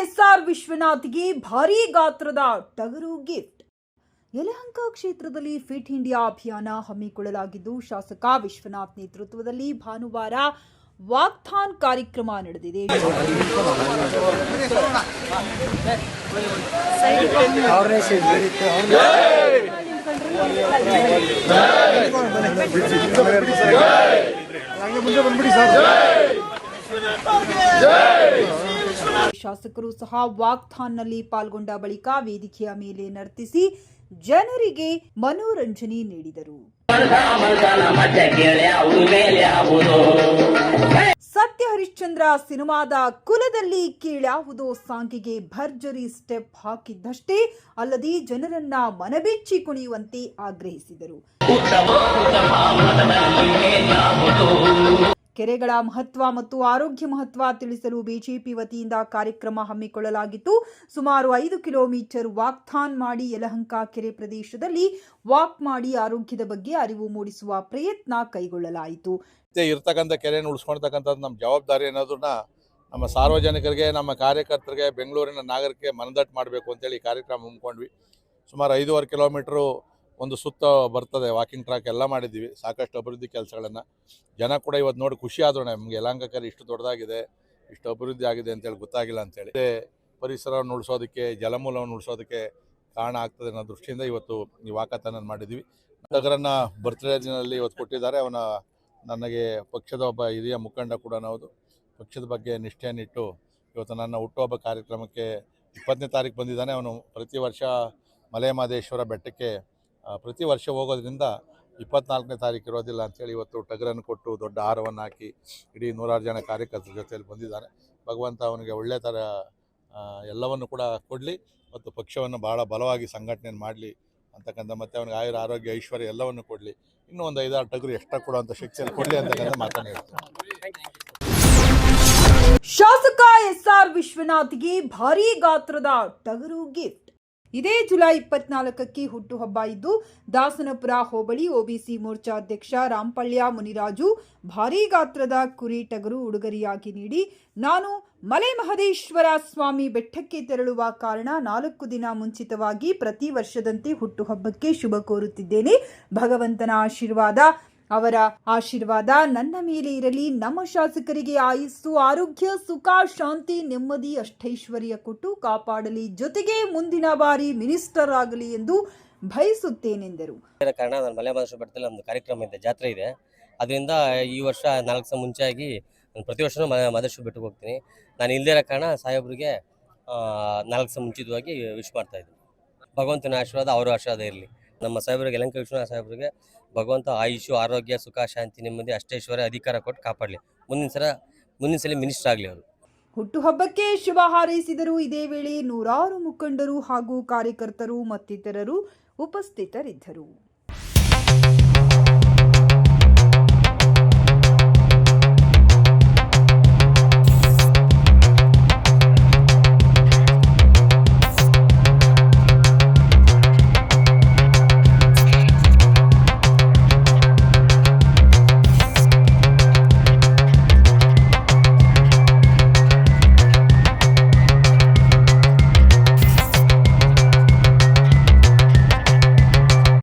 S R ವಿಶ್ವನಾಥ್ಗೆ ಭಾರೀ ಗಾತ್ರದ ಟಗರು ಗಿಫ್ಟ್. ಯಲಹಂಕ ಕ್ಷೇತ್ರದಲ್ಲಿ ಫಿಟ್ ಇಂಡಿಯಾ ಅಭಿಯಾನ ಹಮ್ಮಿಕೊಳ್ಳಲಾಗಿದ್ದು, ಶಾಸಕ ವಿಶ್ವನಾಥ್ ನೇತೃತ್ವದಲ್ಲಿ ಭಾನುವಾರ ವಾಕ್ಥಾನ್ ಕಾರ್ಯಕ್ರಮ ನಡೆದಿದೆ. ಮುಂದೆ ಶಾಸಕರು ಸಹ ವಾಕ್ಥಾನ್ನಲ್ಲಿ ಪಾಲ್ಗೊಂಡ ಬಳಿಕ ವೇದಿಕೆಯ ಮೇಲೆ ನರ್ತಿಸಿ ಜನರಿಗೆ ಮನೋರಂಜನೆ ನೀಡಿದರು. ಸತ್ಯ ಹರಿಶ್ಚಂದ್ರ ಸಿನಿಮಾದ ಕುಲದಲ್ಲಿ ಕೀಳ್ಯಾವುದೋ ಸಾಂಗಿಗೆ ಭರ್ಜರಿ ಸ್ಟೆಪ್ ಹಾಕಿದ್ದಷ್ಟೇ ಅಲ್ಲದೆ ಜನರನ್ನ ಮನಬೆಚ್ಚಿ ಕುಣಿಯುವಂತೆ ಆಗ್ರಹಿಸಿದರು. ಕೆರೆಗಳ ಮಹತ್ವ ಮತ್ತು ಆರೋಗ್ಯ ಮಹತ್ವ ತಿಳಿಸಲು ಬಿಜೆಪಿ ವತಿಯಿಂದ ಕಾರ್ಯಕ್ರಮ ಹಮ್ಮಿಕೊಳ್ಳಲಾಗಿತ್ತು. ಸುಮಾರು ಐದು ಕಿಲೋಮೀಟರ್ ವಾಕ್ಥಾನ್ ಮಾಡಿ ಯಲಹಂಕ ಕೆರೆ ಪ್ರದೇಶದಲ್ಲಿ ವಾಕ್ ಮಾಡಿ ಆರೋಗ್ಯದ ಬಗ್ಗೆ ಅರಿವು ಮೂಡಿಸುವ ಪ್ರಯತ್ನ ಕೈಗೊಳ್ಳಲಾಯಿತು. ಇರ್ತಕ್ಕಂಥ ಕೆರೆಯನ್ನು ಉಳಿಸ್ಕೊಳ್ತಕ್ಕಂಥದ್ದು ನಮ್ಮ ಜವಾಬ್ದಾರಿ ಅನ್ನೋದನ್ನ ನಮ್ಮ ಸಾರ್ವಜನಿಕರಿಗೆ, ನಮ್ಮ ಕಾರ್ಯಕರ್ತರಿಗೆ, ಬೆಂಗಳೂರಿನ ನಾಗರಿಕರಿಗೆ ಮನದಟ್ಟು ಮಾಡಬೇಕು ಅಂತೇಳಿ ಕಾರ್ಯಕ್ರಮ ಹಮ್ಮಿಕೊಂಡ್ವಿ. ಸುಮಾರು ಐದೂವರೆ ಕಿಲೋಮೀಟ್ರು ಒಂದು ಸುತ್ತ ಬರ್ತದೆ ವಾಕಿಂಗ್ ಟ್ರ್ಯಾಕ್ ಎಲ್ಲ ಮಾಡಿದ್ದೀವಿ, ಸಾಕಷ್ಟು ಅಭಿವೃದ್ಧಿ ಕೆಲಸಗಳನ್ನು. ಜನ ಕೂಡ ಇವತ್ತು ನೋಡಿ ಖುಷಿ ಆದ್ರು ನಮಗೆ. ಯಲಹಂಕ ಕೆರೆ ಇಷ್ಟು ದೊಡ್ಡದಾಗಿದೆ, ಇಷ್ಟು ಅಭಿವೃದ್ಧಿ ಆಗಿದೆ ಅಂತೇಳಿ ಗೊತ್ತಾಗಿಲ್ಲ ಅಂತೇಳಿ. ಪರಿಸರವನ್ನು ಉಳಿಸೋದಕ್ಕೆ, ಜಲಮೂಲವನ್ನು ಉಳಿಸೋದಕ್ಕೆ ಕಾರಣ ಆಗ್ತದೆ ಅನ್ನೋ ದೃಷ್ಟಿಯಿಂದ ಇವತ್ತು ಈ ವಾಕಥಾನ ಮಾಡಿದ್ದೀವಿ. ನಗರನ್ನ ಬರ್ತ್ಡೇ ದಿನದಲ್ಲಿ ಇವತ್ತು ಕೊಟ್ಟಿದ್ದಾರೆ. ಅವನ, ನನಗೆ ಪಕ್ಷದ ಒಬ್ಬ ಹಿರಿಯ ಮುಖಂಡ ಕೂಡ ಹೌದು. ಪಕ್ಷದ ಬಗ್ಗೆ ನಿಷ್ಠೆಯನ್ನಿಟ್ಟು ಇವತ್ತು ನನ್ನ ಹುಟ್ಟುಹಬ್ಬ ಕಾರ್ಯಕ್ರಮಕ್ಕೆ ಇಪ್ಪತ್ತನೇ ತಾರೀಕು ಬಂದಿದ್ದಾನೆ. ಅವನು ಪ್ರತಿ ವರ್ಷ ಮಲೆಮಹದೇಶ್ವರ ಬೆಟ್ಟಕ್ಕೆ ಪ್ರತಿ ವರ್ಷ ಹೋಗೋದ್ರಿಂದ ಇಪ್ಪತ್ನಾಲ್ಕನೇ ತಾರೀಕು ಇರೋದಿಲ್ಲ ಅಂಥೇಳಿ ಇವತ್ತು ಟಗರನ್ನು ಕೊಟ್ಟು ದೊಡ್ಡ ಆಹಾರವನ್ನು ಹಾಕಿ ಇಡೀ ನೂರಾರು ಜನ ಕಾರ್ಯಕರ್ತರ ಜೊತೆಯಲ್ಲಿ ಬಂದಿದ್ದಾರೆ. ಭಗವಂತ ಅವನಿಗೆ ಒಳ್ಳೆ ಥರ ಎಲ್ಲವನ್ನು ಕೂಡ ಕೊಡಲಿ ಮತ್ತು ಪಕ್ಷವನ್ನು ಭಾಳ ಬಲವಾಗಿ ಸಂಘಟನೆಯನ್ನು ಮಾಡಲಿ ಅಂತಕ್ಕಂಥ ಮತ್ತು ಅವನಿಗೆ ಆಯುರ, ಆರೋಗ್ಯ, ಐಶ್ವರ್ಯ ಎಲ್ಲವನ್ನು ಕೊಡಲಿ. ಇನ್ನೂ ಒಂದು ಐದಾರು ಟಗರು ಎಷ್ಟ ಕೊಡುವಂಥ ಶಕ್ತಿಯಲ್ಲಿ ಕೊಡಲಿ ಅಂತಕ್ಕಂಥ ಮಾತನ್ನು ಶಾಸಕ ಶಾಸಕ ಎಸ್ಆರ್ ವಿಶ್ವನಾಥ್ಗೆ ಭಾರೀ ಗಾತ್ರದ ಟಗರು ಗಿಫ್ಟ್. ಇದೇ ಜುಲೈ ಇಪ್ಪತ್ನಾಲ್ಕಕ್ಕೆ ಹುಟ್ಟುಹಬ್ಬ ಇದ್ದು, ದಾಸನಪುರ ಹೋಬಳಿ ಒಬಿಸಿ ಮೋರ್ಚಾ ಅಧ್ಯಕ್ಷ ರಾಂಪಳ್ಯ ಮುನಿರಾಜು ಭಾರೀ ಗಾತ್ರದ ಕುರಿ ಟಗರು ಉಡುಗೊರೆಯಾಗಿ ನೀಡಿ, ನಾನು ಮಲೆ ಮಹದೇಶ್ವರ ಸ್ವಾಮಿ ಬೆಟ್ಟಕ್ಕೆ ತೆರಳುವ ಕಾರಣ ನಾಲ್ಕು ದಿನ ಮುಂಚಿತವಾಗಿ ಪ್ರತಿ ವರ್ಷದಂತೆ ಹುಟ್ಟುಹಬ್ಬಕ್ಕೆ ಶುಭ ಕೋರುತ್ತಿದ್ದೇನೆ. ಭಗವಂತನ ಆಶೀರ್ವಾದ ಅವರ ಆಶೀರ್ವಾದ ನನ್ನ ಮೇಲೆ ಇರಲಿ. ನಮ್ಮ ಶಾಸಕರಿಗೆ ಆಯುಸ್ಸು, ಆರೋಗ್ಯ, ಸುಖ, ಶಾಂತಿ, ನೆಮ್ಮದಿ ಅಷ್ಟೈಶ್ವರ್ಯ ಕೊಟ್ಟು ಕಾಪಾಡಲಿ. ಜೊತೆಗೆ ಮುಂದಿನ ಬಾರಿ ಮಿನಿಸ್ಟರ್ ಆಗಲಿ ಎಂದು ಬಯಸುತ್ತೇನೆಂದರು. ಕಾರಣ ನಾನು ಮಲೆ ಒಂದು ಕಾರ್ಯಕ್ರಮ ಇದೆ, ಜಾತ್ರೆ ಇದೆ. ಅದರಿಂದ ಈ ವರ್ಷ ನಾಲ್ಕು ಸಹ ಮುಂಚೆಯಾಗಿ ನಾನು ಪ್ರತಿ ವರ್ಷ ಮಹದೇಶ್ವರ ಬೆಟ್ಟಕ್ಕೆ ಹೋಗ್ತೀನಿ. ನಾನು ಇಲ್ಲದೇ ಇರೋ ಕಾರಣ ಸಾಹೇಬ್ರಿಗೆ ನಾಲ್ಕು ಸಹ ಮುಂಚಿತವಾಗಿ ವಿಶ್ ಮಾಡ್ತಾ ಇದ್ದೀನಿ. ಭಗವಂತನ ಆಶೀರ್ವಾದ, ಅವರ ಆಶೀರ್ವಾದ ಇರಲಿ. ನಮ್ಮ ಸಾಹೇಬರಿಗೆ ಯಲಂಕ ವಿಶ್ವನಾಥ ಸಾಹೇಬರಿಗೆ ಭಗವಂತ ಆಯುಷು ಆರೋಗ್ಯ, ಸುಖ, ಶಾಂತಿ ನೆಮ್ಮದಿ ಅಷ್ಟೇಶ್ವರ ಅಧಿಕಾರ ಕೊಟ್ಟು ಕಾಪಾಡಲಿ. ಮುಂದಿನ ಸಲ ಮುಂದಿನ ಸಲ ಮಿನಿಸ್ಟರ್ ಆಗಲಿ ಅವರು. ಹುಟ್ಟುಹಬ್ಬಕ್ಕೆ ಶುಭ ಹಾರೈಸಿದರು. ಇದೇ ವೇಳೆ ನೂರಾರು ಮುಖಂಡರು ಹಾಗೂ ಕಾರ್ಯಕರ್ತರು ಮತ್ತಿತರರು ಉಪಸ್ಥಿತರಿದ್ದರು.